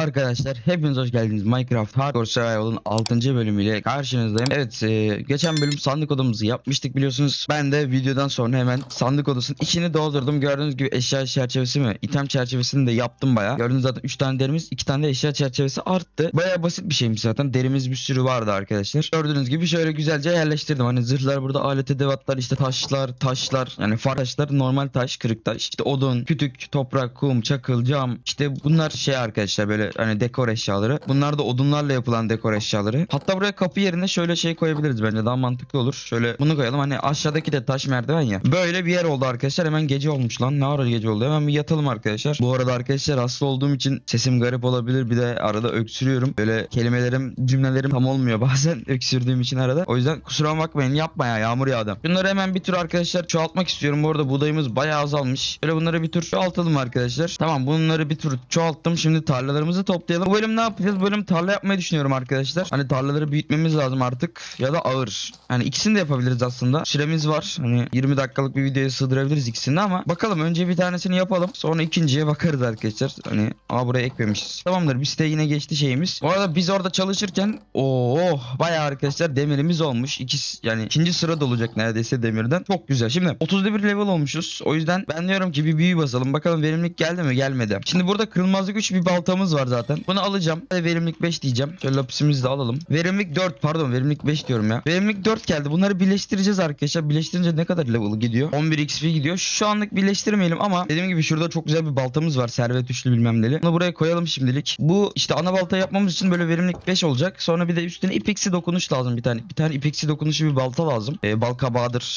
Arkadaşlar hepiniz hoş geldiniz. Minecraft Hardcore Survival'ın 6. bölümüyle karşınızdayım. Evet e, geçen bölüm sandık odamızı yapmıştık biliyorsunuz. Ben de videodan sonra hemen sandık odasının içini doldurdum. Gördüğünüz gibi eşya çerçevesi mi? İtem çerçevesini de yaptım baya. Gördüğünüz zaten 3 tane derimiz 2 tane de eşya çerçevesi arttı. Baya basit bir şeymiş zaten. Derimiz bir sürü vardı arkadaşlar. Gördüğünüz gibi şöyle güzelce yerleştirdim. Hani zırhlar burada alet edevatlar işte taşlar taşlar yani far taşlar normal taş kırık taş işte odun kütük toprak kum çakıl cam işte bunlar şey arkadaşlar böyle hani dekor eşyaları. Bunlar da odunlarla yapılan dekor eşyaları. Hatta buraya kapı yerine şöyle şey koyabiliriz bence daha mantıklı olur. Şöyle bunu koyalım hani aşağıdaki de taş merdiven ya. Böyle bir yer oldu arkadaşlar. Hemen gece olmuş lan. Ne ara gece oldu? Hemen bir yatalım arkadaşlar. Bu arada arkadaşlar hasta olduğum için sesim garip olabilir. Bir de arada öksürüyorum. Böyle kelimelerim, cümlelerim tam olmuyor bazen öksürdüğüm için arada. O yüzden kusura bakmayın yapma ya yağmur yağdı. Bunları hemen bir tur arkadaşlar çoğaltmak istiyorum. Bu arada buğdayımız bayağı azalmış. Böyle bunları bir tur çoğaltalım arkadaşlar. Tamam bunları bir tur çoğalttım. Şimdi tarlalarımızı toplayalım. Bu bölüm ne yapacağız? Bu bölüm tarla yapmayı düşünüyorum arkadaşlar. Hani tarlaları büyütmemiz lazım artık. Ya da ağır. Hani ikisini de yapabiliriz aslında. Süremiz var. Hani 20 dakikalık bir videoya sığdırabiliriz ikisini ama bakalım önce bir tanesini yapalım. Sonra ikinciye bakarız arkadaşlar. Hani aa buraya ekmemişiz. Tamamdır. Bir site yine geçti şeyimiz. Bu arada biz orada çalışırken oh bayağı arkadaşlar demirimiz olmuş. İkisi yani ikinci sırada olacak neredeyse demirden. Çok güzel. Şimdi 31 level olmuşuz. O yüzden ben diyorum ki bir büyü basalım. Bakalım verimlilik geldi mi? Gelmedi. Şimdi burada kırılmazlık 3 bir baltamız var zaten. Bunu alacağım. Ve verimlilik 5 diyeceğim. Şöyle lapisimizi de alalım. Verimlilik 4 pardon verimlilik 5 diyorum ya. Verimlilik 4 geldi. Bunları birleştireceğiz arkadaşlar. Birleştirince ne kadar level gidiyor? 11 XP gidiyor. Şu anlık birleştirmeyelim ama dediğim gibi şurada çok güzel bir baltamız var. Servet üçlü bilmem neli. Bunu buraya koyalım şimdilik. Bu işte ana balta yapmamız için böyle verimlilik 5 olacak. Sonra bir de üstüne ipeksi dokunuş lazım bir tane. Bir tane ipeksi dokunuşu bir balta lazım. Ee, bal.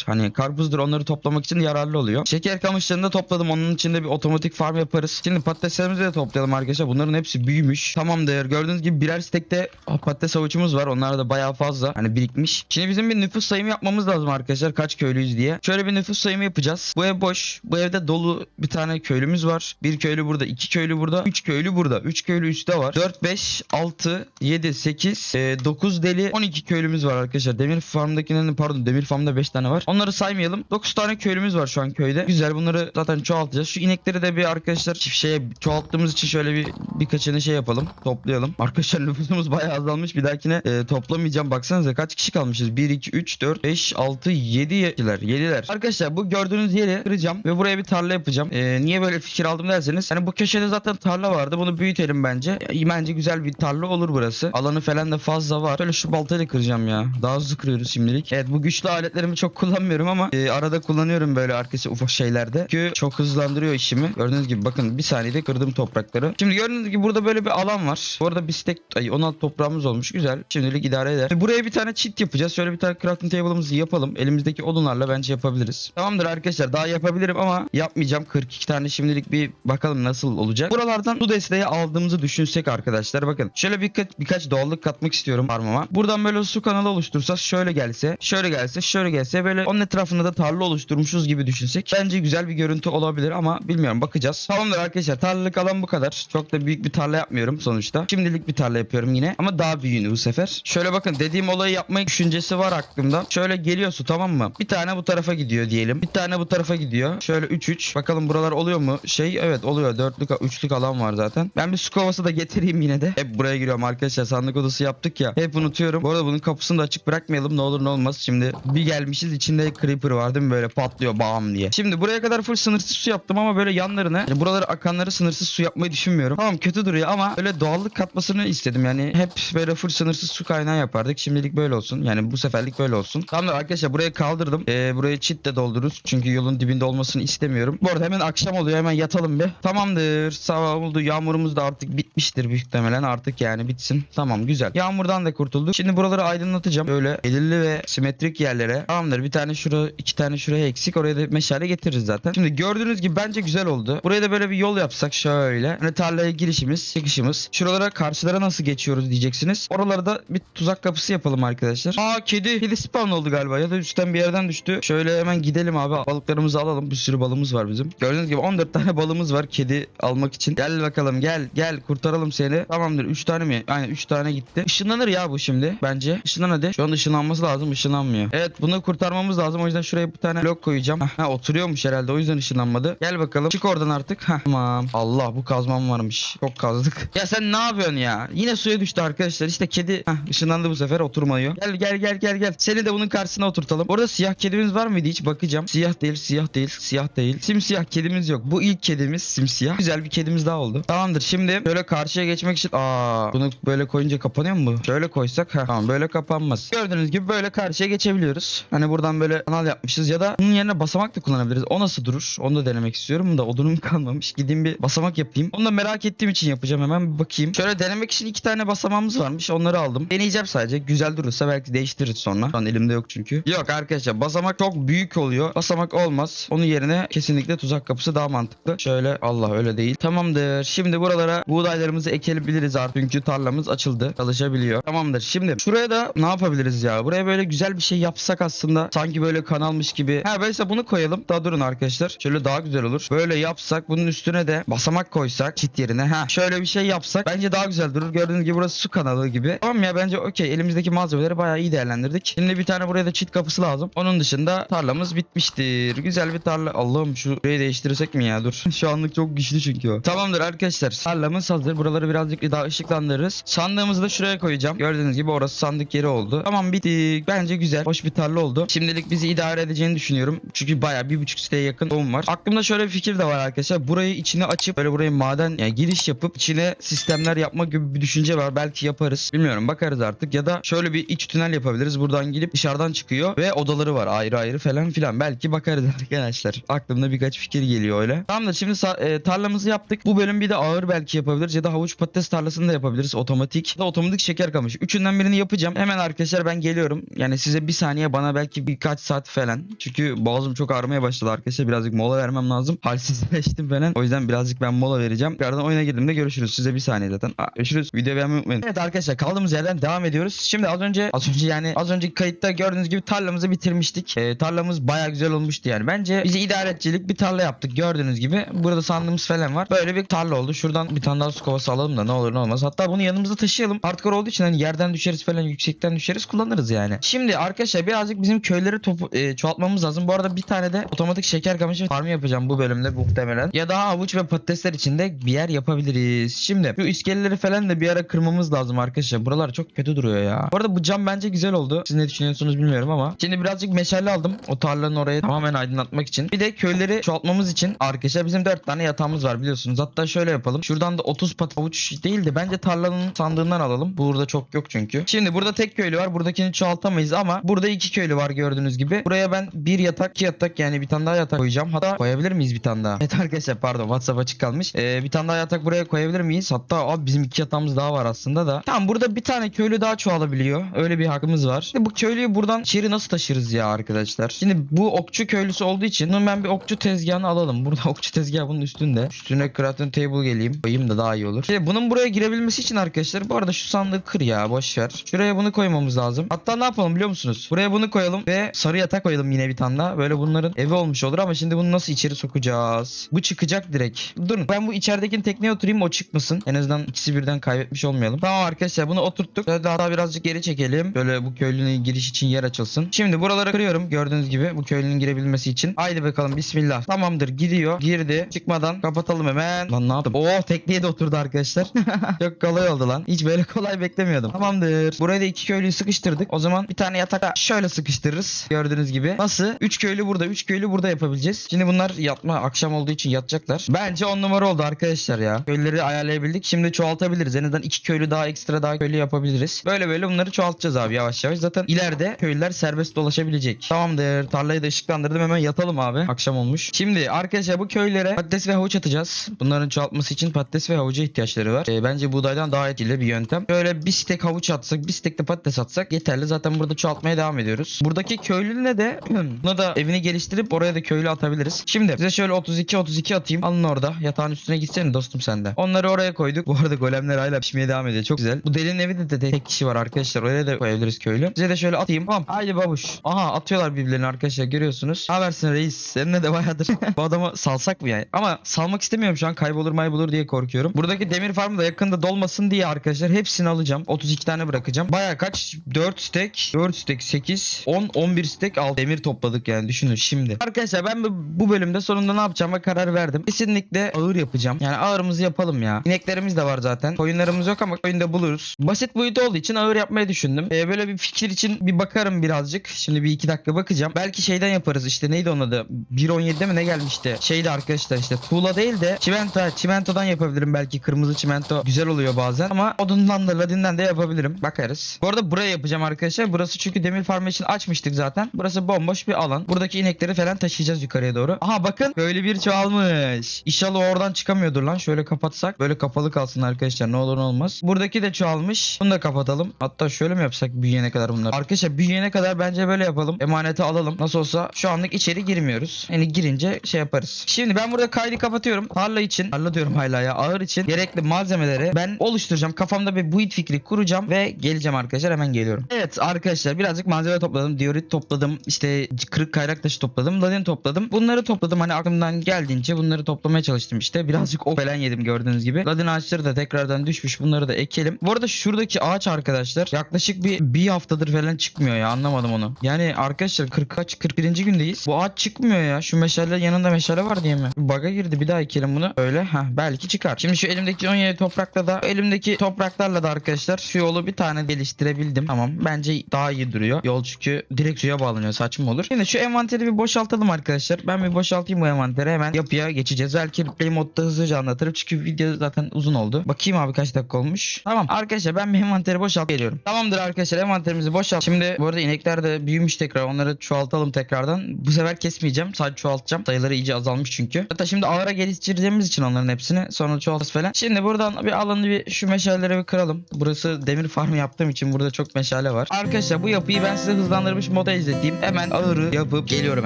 Hani karpuzdur onları toplamak için yararlı oluyor. Şeker kamışlarını da topladım. Onun için de bir otomatik farm yaparız. Şimdi patateslerimizi de toplayalım arkadaşlar. Bunların hepsi büyümüş. Tamamdır. Gördüğünüz gibi birer stekte patates avuçumuz var. Onlar da bayağı fazla. Hani birikmiş. Şimdi bizim bir nüfus sayımı yapmamız lazım arkadaşlar. Kaç köylüyüz diye. Şöyle bir nüfus sayımı yapacağız. Bu ev boş. Bu evde dolu bir tane köylümüz var. Bir köylü burada. iki köylü burada. Üç köylü burada. Üç köylü üstte var. 4, 5, 6, 7, 8, 9 deli 12 köylümüz var arkadaşlar. Demir farmdakilerin pardon demir farmda 5 tane var. Onları saymayalım. 9 tane köylümüz var şu an köyde. Güzel bunları zaten çoğaltacağız. Şu inekleri de bir arkadaşlar şeye çoğalttığımız için şöyle bir birkaçını şey yapalım. Toplayalım. Arkadaşlar nüfusumuz bayağı azalmış. Bir dahakine e, toplamayacağım. Baksanıza kaç kişi kalmışız. 1, 2, 3, 4, 5, 6, 7 yediler. 7'ler. Arkadaşlar bu gördüğünüz yeri kıracağım ve buraya bir tarla yapacağım. E, niye böyle fikir aldım derseniz. Hani bu köşede zaten tarla vardı. Bunu büyütelim bence. Ya, bence güzel bir tarla olur burası. Alanı falan da fazla var. Şöyle şu baltayla kıracağım ya. Daha hızlı kırıyoruz şimdilik. Evet bu güçlü aletlerimi çok kullanmıyorum ama e, arada kullanıyorum böyle arkası ufak şeylerde. Çünkü çok hızlandırıyor işimi. Gördüğünüz gibi bakın bir saniyede kırdım toprakları. Şimdi gördüğünüz gibi burada böyle bir alan var. Bu arada bir stek ay 16 toprağımız olmuş. Güzel. Şimdilik idare eder. Buraya bir tane cheat yapacağız. Şöyle bir tane crafting table'ımızı yapalım. Elimizdeki odunlarla bence yapabiliriz. Tamamdır arkadaşlar. Daha yapabilirim ama yapmayacağım. 42 tane şimdilik bir bakalım nasıl olacak. Buralardan su desteği aldığımızı düşünsek arkadaşlar. Bakın şöyle birkaç, birkaç doğallık katmak istiyorum farmıma. Buradan böyle su kanalı oluştursak şöyle gelse, şöyle gelse, şöyle gelse böyle onun etrafında da tarla oluşturmuşuz gibi düşünsek. Bence güzel bir görüntü olabilir ama bilmiyorum bakacağız. Tamamdır arkadaşlar. Tarlalık alan bu kadar. Çok da büyük bir tarla yapmıyorum sonuçta. Şimdilik bir tarla yapıyorum yine ama daha büyüğünü bu sefer. Şöyle bakın dediğim olayı yapma düşüncesi var aklımda. Şöyle geliyor su tamam mı? Bir tane bu tarafa gidiyor diyelim. Bir tane bu tarafa gidiyor. Şöyle 3-3. Bakalım buralar oluyor mu? Şey evet oluyor. Dörtlük, üçlük alan var zaten. Ben bir su kovası da getireyim yine de. Hep buraya giriyorum arkadaşlar. Sandık odası yaptık ya. Hep unutuyorum. Bu arada bunun kapısını da açık bırakmayalım. Ne olur ne olmaz. Şimdi bir gelmişiz içinde creeper var değil mi? Böyle patlıyor bam diye. Şimdi buraya kadar full sınırsız su yaptım ama böyle yanlarına yani buraları akanları sınırsız su yapmayı düşünmüyorum. Tamam kötü duruyor ama böyle doğallık katmasını istedim. Yani hep böyle full sınırsız su kaynağı yapardık. Şimdilik böyle olsun. Yani bu seferlik böyle olsun. Tamam arkadaşlar buraya kaldırdım. Ee, buraya çit de doldururuz. Çünkü yolun dibinde olmasını istemiyorum. Bu arada hemen akşam oluyor. Hemen yatalım bir. Tamamdır. Sabah oldu. Yağmurumuz da artık bitmiştir büyük ihtimalen. Artık yani bitsin. Tamam güzel. Yağmurdan da kurtulduk. Şimdi buraları aydınlatacağım. Böyle belirli ve simetrik yerlere. Tamamdır. Bir tane şura, iki tane şuraya eksik. Oraya da meşale getiririz zaten. Şimdi gördüğünüz gibi bence güzel oldu. Buraya da böyle bir yol yapsak şöyle. Hani tarlaya girişimiz, çıkışımız. Şuralara karşılara nasıl geçiyoruz diyeceksiniz. Oralara da bir tuzak kapısı yapalım arkadaşlar. Aa kedi. Kedi spawn oldu galiba ya da üstten bir yerden düştü. Şöyle hemen gidelim abi. Balıklarımızı alalım. Bir sürü balımız var bizim. Gördüğünüz gibi 14 tane balımız var kedi almak için. Gel bakalım gel gel kurtaralım seni. Tamamdır 3 tane mi? Aynen 3 tane gitti. Işınlanır ya bu şimdi bence. Işınlan hadi. Şu an ışınlanması lazım ışınlanmıyor. Evet bunu kurtarmamız lazım. O yüzden şuraya bir tane blok koyacağım. Ha oturuyormuş herhalde o yüzden ışınlanmadı. Gel bakalım. Çık oradan artık. Heh, tamam. Allah bu kazmam varmış. Çok kaz kazdık. Ya sen ne yapıyorsun ya? Yine suya düştü arkadaşlar. İşte kedi Heh, ışınlandı bu sefer oturmuyor. Gel gel gel gel gel. Seni de bunun karşısına oturtalım. Orada siyah kedimiz var mıydı hiç bakacağım. Siyah değil siyah değil siyah değil. Simsiyah kedimiz yok. Bu ilk kedimiz simsiyah. Güzel bir kedimiz daha oldu. Tamamdır şimdi şöyle karşıya geçmek için aa bunu böyle koyunca kapanıyor mu? Şöyle koysak ha tamam böyle kapanmaz. Gördüğünüz gibi böyle karşıya geçebiliyoruz. Hani buradan böyle kanal yapmışız ya da bunun yerine basamak da kullanabiliriz. O nasıl durur? Onu da denemek istiyorum da odunum kalmamış. Gideyim bir basamak yapayım. Onu da merak ettiğim için yapacağım hemen bir bakayım. Şöyle denemek için iki tane basamağımız varmış. Onları aldım. Deneyeceğim sadece. Güzel durursa belki değiştiririz sonra. Şu an elimde yok çünkü. Yok arkadaşlar basamak çok büyük oluyor. Basamak olmaz. Onun yerine kesinlikle tuzak kapısı daha mantıklı. Şöyle Allah öyle değil. Tamamdır. Şimdi buralara buğdaylarımızı ekebiliriz artık. Çünkü tarlamız açıldı. Çalışabiliyor. Tamamdır. Şimdi şuraya da ne yapabiliriz ya? Buraya böyle güzel bir şey yapsak aslında. Sanki böyle kanalmış gibi. Ha mesela bunu koyalım. Daha durun arkadaşlar. Şöyle daha güzel olur. Böyle yapsak bunun üstüne de basamak koysak çit yerine. Ha şöyle bir şey yapsak bence daha güzel durur. Gördüğünüz gibi burası su kanalı gibi. Tamam ya bence okey. Elimizdeki malzemeleri bayağı iyi değerlendirdik. Şimdi bir tane buraya da çit kapısı lazım. Onun dışında tarlamız bitmiştir. Güzel bir tarla. Allah'ım şu burayı değiştirsek mi ya? Dur. Şu anlık çok güçlü çünkü o. Tamamdır arkadaşlar. Tarlamız hazır. Buraları birazcık daha ışıklandırırız. Sandığımızı da şuraya koyacağım. Gördüğünüz gibi orası sandık yeri oldu. Tamam bitti. Bence güzel. Hoş bir tarla oldu. Şimdilik bizi idare edeceğini düşünüyorum. Çünkü bayağı bir buçuk siteye yakın tohum var. Aklımda şöyle bir fikir de var arkadaşlar. Burayı içine açıp böyle buraya maden yani giriş yapıp içine sistemler yapma gibi bir düşünce var. Belki yaparız. Bilmiyorum bakarız artık. Ya da şöyle bir iç tünel yapabiliriz. Buradan girip dışarıdan çıkıyor ve odaları var ayrı ayrı falan filan. Belki bakarız arkadaşlar. Aklımda birkaç fikir geliyor öyle. Tamamdır şimdi sa- e, tarlamızı yaptık. Bu bölüm bir de ağır belki yapabiliriz ya da havuç patates tarlasını da yapabiliriz otomatik. Da otomatik şeker kamışı. Üçünden birini yapacağım. Hemen arkadaşlar ben geliyorum. Yani size bir saniye bana belki birkaç saat falan. Çünkü boğazım çok ağrımaya başladı arkadaşlar. Birazcık mola vermem lazım. Halsizleştim falan. O yüzden birazcık ben mola vereceğim. Tekrardan oyuna girdiğimde görüşürüz. Size bir saniye zaten. Aa, görüşürüz. Videoyu beğenmeyi unutmayın. Evet arkadaşlar kaldığımız yerden devam ediyoruz. Şimdi az önce az önce yani az önceki kayıtta gördüğünüz gibi tarlamızı bitirmiştik. Ee, tarlamız baya güzel olmuştu yani. Bence bizi idare edicilik bir tarla yaptık. Gördüğünüz gibi burada sandığımız falan var. Böyle bir tarla oldu. Şuradan bir tane daha su kovası alalım da ne olur ne olmaz. Hatta bunu yanımızda taşıyalım. Hardcore olduğu için hani yerden düşeriz falan yüksekten düşeriz kullanırız yani. Şimdi arkadaşlar birazcık bizim köyleri topu, e, çoğaltmamız lazım. Bu arada bir tane de otomatik şeker kamışı farmı yapacağım bu bölümde muhtemelen. Ya daha havuç ve patatesler içinde bir yer yapabiliriz. Şimdi şu iskeleleri falan da bir ara kırmamız lazım arkadaşlar. Buralar çok kötü duruyor ya. Bu arada bu cam bence güzel oldu. Siz ne düşünüyorsunuz bilmiyorum ama. Şimdi birazcık meşale aldım. O tarlanın orayı tamamen aydınlatmak için. Bir de köyleri çoğaltmamız için arkadaşlar bizim 4 tane yatağımız var biliyorsunuz. Hatta şöyle yapalım. Şuradan da 30 pat havuç değil de bence tarlanın sandığından alalım. Burada çok yok çünkü. Şimdi burada tek köylü var. Buradakini çoğaltamayız ama burada iki köylü var gördüğünüz gibi. Buraya ben bir yatak, iki yatak yani bir tane daha yatak koyacağım. Hatta koyabilir miyiz bir tane daha? Evet arkadaşlar pardon WhatsApp açık kalmış. Ee, bir tane daha yatak buraya koyabilir miyiz? Hatta abi bizim iki yatağımız daha var aslında da. Tamam burada bir tane köylü daha çoğalabiliyor. Öyle bir hakkımız var. Şimdi bu köylüyü buradan içeri nasıl taşırız ya arkadaşlar? Şimdi bu okçu köylüsü olduğu için ben bir okçu tezgahını alalım. Burada okçu tezgahı bunun üstünde. Üstüne crafting table geleyim. Koyayım da daha iyi olur. Şimdi bunun buraya girebilmesi için arkadaşlar bu arada şu sandığı kır ya boş ver. Şuraya bunu koymamız lazım. Hatta ne yapalım biliyor musunuz? Buraya bunu koyalım ve sarı yatak koyalım yine bir tane daha. Böyle bunların evi olmuş olur ama şimdi bunu nasıl içeri sokacağız? Bu çıkacak direkt. Durun ben bu içeridekinin tekneye oturayım o çıkmasın. En azından ikisi birden kaybetmiş olmayalım. Tamam arkadaşlar bunu oturttuk. Şöyle daha birazcık geri çekelim. Böyle bu köylünün giriş için yer açılsın. Şimdi buraları kırıyorum gördüğünüz gibi bu köylünün girebilmesi için. Haydi bakalım bismillah. Tamamdır gidiyor. Girdi. Çıkmadan kapatalım hemen. Lan ne yaptım? Oo tekneye de oturdu arkadaşlar. Çok kolay oldu lan. Hiç böyle kolay beklemiyordum. Tamamdır. Buraya da iki köylüyü sıkıştırdık. O zaman bir tane yatak şöyle sıkıştırırız. Gördüğünüz gibi. Nasıl? Üç köylü burada. Üç köylü burada yapabileceğiz. Şimdi bunlar yatma akşam olduğu için yatacaklar. Bence on numara oldu arkadaşlar ya. Köyleri ayarlayabildik. Şimdi çoğaltabiliriz. En azından iki köylü daha ekstra daha köylü yapabiliriz. Böyle böyle bunları çoğaltacağız abi yavaş yavaş. Zaten ileride köylüler serbest dolaşabilecek. Tamamdır. Tarlayı da ışıklandırdım. Hemen yatalım abi. Akşam olmuş. Şimdi arkadaşlar bu köylere patates ve havuç atacağız. Bunların çoğaltması için patates ve havuca ihtiyaçları var. Ee, bence buğdaydan daha etkili bir yöntem. Böyle bir stek havuç atsak, bir stek de patates atsak yeterli. Zaten burada çoğaltmaya devam ediyoruz. Buradaki köylüne de buna da evini geliştirip oraya da köylü atabiliriz. Şimdi size şöyle 32 32 atayım. Alın orada. Yatağın üstüne gitsene dostum sende. Onları oraya koyduk. Bu arada golemler hala pişmeye devam ediyor. Çok güzel. Bu delinin evinde de tek kişi var arkadaşlar. Oraya da koyabiliriz köylü. Size de şöyle atayım. Tamam. Haydi babuş. Aha atıyorlar birbirlerini arkadaşlar görüyorsunuz. Habersin reis. Seninle de bayağıdır. Bu adamı salsak mı yani? Ama salmak istemiyorum şu an. Kaybolur maybolur diye korkuyorum. Buradaki demir farmı da yakında dolmasın diye arkadaşlar hepsini alacağım. 32 tane bırakacağım. Baya kaç? 4 stek. 4 stek 8. 10 11 stek al demir topladık yani düşünün şimdi. Arkadaşlar ben bu bölümde sonunda ne yapacağıma karar verdim. Kesinlikle ağır yapacağım. Yani ağırımızı yapalım ya. İneklerimiz de var zaten. Koyunlarımız yok ama koyun da buluruz. Basit boyut olduğu için ağır yapmayı düşündüm. Ee, böyle bir fikir için bir bakarım birazcık. Şimdi bir iki dakika bakacağım. Belki şeyden yaparız işte neydi onun adı? 1.17'de mi ne gelmişti? Şeydi arkadaşlar işte tuğla değil de çimento. Çimentodan yapabilirim belki. Kırmızı çimento güzel oluyor bazen. Ama odundan da ladinden de yapabilirim. Bakarız. Bu arada buraya yapacağım arkadaşlar. Burası çünkü demir farmı için açmıştık zaten. Burası bomboş bir alan. Buradaki inekleri falan taşıyacağız yukarıya doğru. Aha bakın böyle bir çoğalmış. İnşallah oradan çıkamıyordur lan. Şöyle kapatsak. Böyle kapalı kalsın arkadaşlar. Ne olur ne olmaz. Buradaki de çoğalmış. Bunu da kapatalım. Hatta şöyle mi yapsak büyüyene kadar bunlar? Arkadaşlar büyüyene kadar bence böyle yapalım. Emaneti alalım. Nasıl olsa şu anlık içeri girmiyoruz. Yani girince şey yaparız. Şimdi ben burada kaydı kapatıyorum. Tarla için. Tarla diyorum hala ya. Ağır için. Gerekli malzemeleri ben oluşturacağım. Kafamda bir build fikri kuracağım ve geleceğim arkadaşlar. Hemen geliyorum. Evet arkadaşlar birazcık malzeme topladım. Diorit topladım. İşte kırık kayrak taşı topladım. Ladin topladım. Bunları topladım. Hani aklımdan geldiğince bunları toplamaya çalıştım işte. Birazcık ok falan yedim gördüğünüz gibi. Ladin ağaçları da tekrardan düşmüş. Bunları da ekelim. Bu arada şuradaki ağaç arkadaşlar yaklaşık bir bir haftadır falan çıkmıyor ya. Anlamadım onu. Yani arkadaşlar 40 kaç 41. gündeyiz. Bu ağaç çıkmıyor ya. Şu meşale yanında meşale var diye mi? Baga girdi. Bir daha ekelim bunu. Öyle. ha belki çıkar. Şimdi şu elimdeki 17 toprakla da elimdeki topraklarla da arkadaşlar şu yolu bir tane geliştirebildim. Tamam. Bence daha iyi duruyor. Yol çünkü direkt suya bağlanıyor. Saçma olur. Şimdi şu envanteri bir boşaltalım arkadaşlar. Ben bir boşaltayım bu envanteri. Hemen yapıya geçeceğiz. Belki play modda hızlıca anlatırım. Çünkü video zaten uzun oldu. Bakayım abi kaç dakika olmuş. Tamam. Arkadaşlar ben bir envanteri boşalt geliyorum. Tamamdır arkadaşlar envanterimizi boşalt. Şimdi bu arada inekler de büyümüş tekrar. Onları çoğaltalım tekrardan. Bu sefer kesmeyeceğim. Sadece çoğaltacağım. Sayıları iyice azalmış çünkü. Hatta şimdi ağıra geliştireceğimiz için onların hepsini. Sonra çoğaltacağız falan. Şimdi buradan bir alanı bir şu meşaleleri bir kıralım. Burası demir farmı yaptığım için burada çok meşale var. Arkadaşlar bu yapıyı ben size hızlandırmış moda izleteyim. Hemen ağırı yapıp geliyorum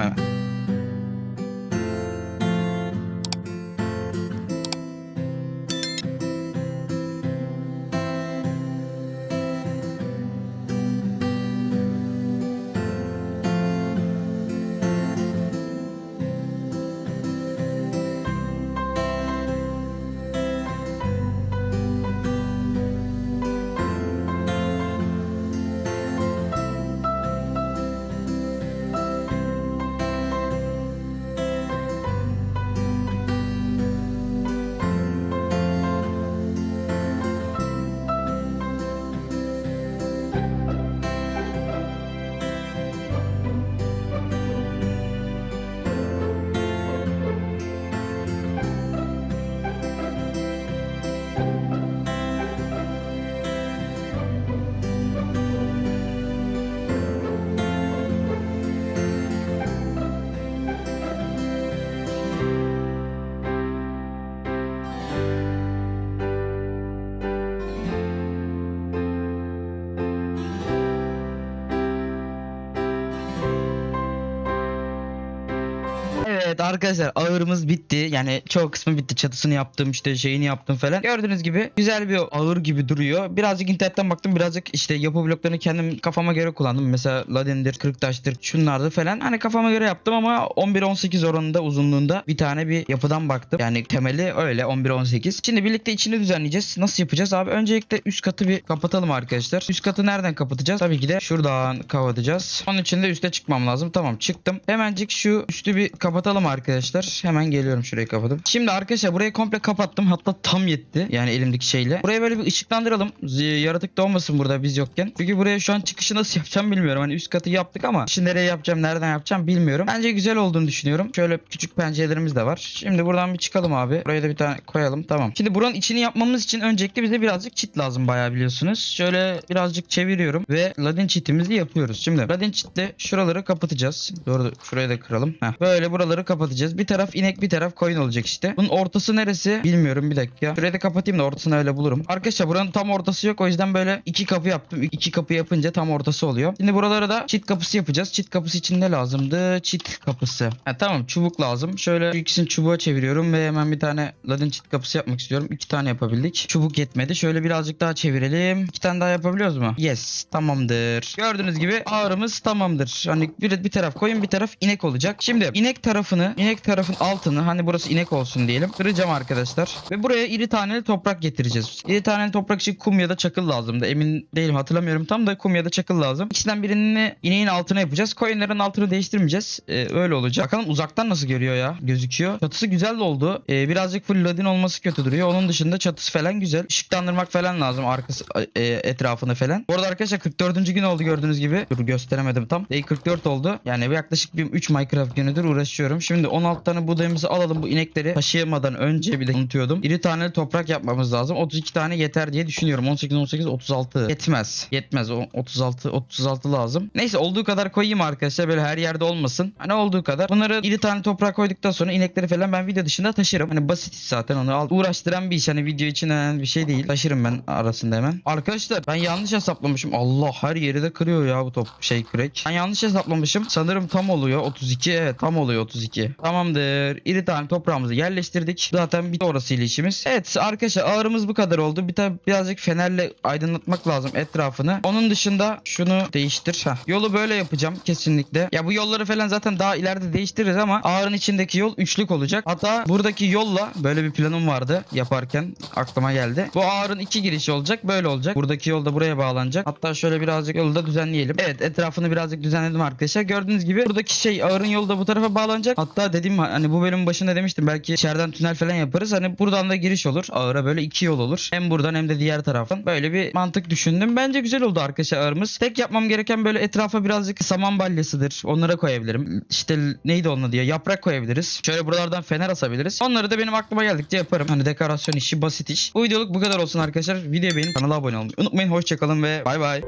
hemen. Evet arkadaşlar ağırımız bitti. Yani çoğu kısmı bitti. Çatısını yaptım işte şeyini yaptım falan. Gördüğünüz gibi güzel bir ağır gibi duruyor. Birazcık internetten baktım. Birazcık işte yapı bloklarını kendim kafama göre kullandım. Mesela Ladin'dir, Kırıktaş'tır, şunlardı falan. Hani kafama göre yaptım ama 11-18 oranında uzunluğunda bir tane bir yapıdan baktım. Yani temeli öyle 11-18. Şimdi birlikte içini düzenleyeceğiz. Nasıl yapacağız abi? Öncelikle üst katı bir kapatalım arkadaşlar. Üst katı nereden kapatacağız? Tabii ki de şuradan kapatacağız. Onun için de üste çıkmam lazım. Tamam çıktım. Hemencik şu üstü bir kapatalım arkadaşlar. Hemen geliyorum şurayı kapatıp. Şimdi arkadaşlar burayı komple kapattım. Hatta tam yetti. Yani elimdeki şeyle. Buraya böyle bir ışıklandıralım. Yaratık da olmasın burada biz yokken. Çünkü buraya şu an çıkışı nasıl yapacağım bilmiyorum. Hani üst katı yaptık ama şimdi nereye yapacağım, nereden yapacağım bilmiyorum. Bence güzel olduğunu düşünüyorum. Şöyle küçük pencerelerimiz de var. Şimdi buradan bir çıkalım abi. Buraya da bir tane koyalım. Tamam. Şimdi buranın içini yapmamız için öncelikle bize birazcık çit lazım bayağı biliyorsunuz. Şöyle birazcık çeviriyorum ve ladin çitimizi yapıyoruz. Şimdi ladin çitle şuraları kapatacağız. Doğru şurayı da kıralım. Heh. Böyle buraları kapatacağız. Bir taraf inek bir taraf koyun olacak işte. Bunun ortası neresi bilmiyorum bir dakika. Şurayı da kapatayım da ortasını öyle bulurum. Arkadaşlar buranın tam ortası yok o yüzden böyle iki kapı yaptım. İki kapı yapınca tam ortası oluyor. Şimdi buralara da çit kapısı yapacağız. Çit kapısı için ne lazımdı? Çit kapısı. Ha, tamam çubuk lazım. Şöyle şu ikisini çubuğa çeviriyorum ve hemen bir tane ladin çit kapısı yapmak istiyorum. İki tane yapabildik. Çubuk yetmedi. Şöyle birazcık daha çevirelim. İki tane daha yapabiliyoruz mu? Yes. Tamamdır. Gördüğünüz gibi ağrımız tamamdır. Hani bir, bir taraf koyun bir taraf inek olacak. Şimdi inek tarafını altını, inek tarafın altını hani burası inek olsun diyelim. Kıracağım arkadaşlar. Ve buraya iri taneli toprak getireceğiz. İri taneli toprak için kum ya da çakıl lazımdı. Emin değilim hatırlamıyorum tam da kum ya da çakıl lazım. İkisinden birini ineğin altına yapacağız. Koyunların altını değiştirmeyeceğiz. Ee, öyle olacak. Bakalım uzaktan nasıl görüyor ya. Gözüküyor. Çatısı güzel de oldu. Ee, birazcık full ladin olması kötü duruyor. Onun dışında çatısı falan güzel. Işıklandırmak falan lazım arkası e, etrafını falan. Bu arada arkadaşlar 44. gün oldu gördüğünüz gibi. Dur gösteremedim tam. Day 44 oldu. Yani yaklaşık bir 3 Minecraft günüdür uğraşıyorum. Şimdi 16 tane buğdayımızı alalım bu inekleri taşıyamadan önce bile unutuyordum. İri taneli toprak yapmamız lazım. 32 tane yeter diye düşünüyorum. 18 18 36 yetmez. Yetmez. O 36 36 lazım. Neyse olduğu kadar koyayım arkadaşlar. Böyle her yerde olmasın. Hani olduğu kadar. Bunları iri tane toprak koyduktan sonra inekleri falan ben video dışında taşırım. Hani basit zaten onu al. Uğraştıran bir iş. Hani video için önemli bir şey değil. Taşırım ben arasında hemen. Arkadaşlar ben yanlış hesaplamışım. Allah her yeri de kırıyor ya bu top şey kürek. Ben yanlış hesaplamışım. Sanırım tam oluyor 32. Evet tam oluyor 32. Tamamdır. İri tane toprağımızı yerleştirdik. Zaten bir orasıyla işimiz. Evet arkadaşlar ağrımız bu kadar oldu. Bir de birazcık fenerle aydınlatmak lazım etrafını. Onun dışında şunu değiştir. Heh. Yolu böyle yapacağım kesinlikle. Ya bu yolları falan zaten daha ileride değiştiririz ama ağrın içindeki yol üçlük olacak. Hatta buradaki yolla böyle bir planım vardı yaparken aklıma geldi. Bu ağrın iki girişi olacak. Böyle olacak. Buradaki yol da buraya bağlanacak. Hatta şöyle birazcık yolu da düzenleyelim. Evet etrafını birazcık düzenledim arkadaşlar. Gördüğünüz gibi buradaki şey ağrın yolu da bu tarafa bağlanacak. Hatta dediğim hani bu bölümün başında demiştim belki içeriden tünel falan yaparız. Hani buradan da giriş olur. Ağıra böyle iki yol olur. Hem buradan hem de diğer taraftan. Böyle bir mantık düşündüm. Bence güzel oldu arkadaşlar ağırımız. Tek yapmam gereken böyle etrafa birazcık saman balyasıdır. Onlara koyabilirim. İşte neydi onun diye yaprak koyabiliriz. Şöyle buralardan fener asabiliriz. Onları da benim aklıma geldikçe yaparım. Hani dekorasyon işi basit iş. Bu videoluk bu kadar olsun arkadaşlar. Videoyu beğenip kanala abone olmayı unutmayın. Hoşçakalın ve bay bay.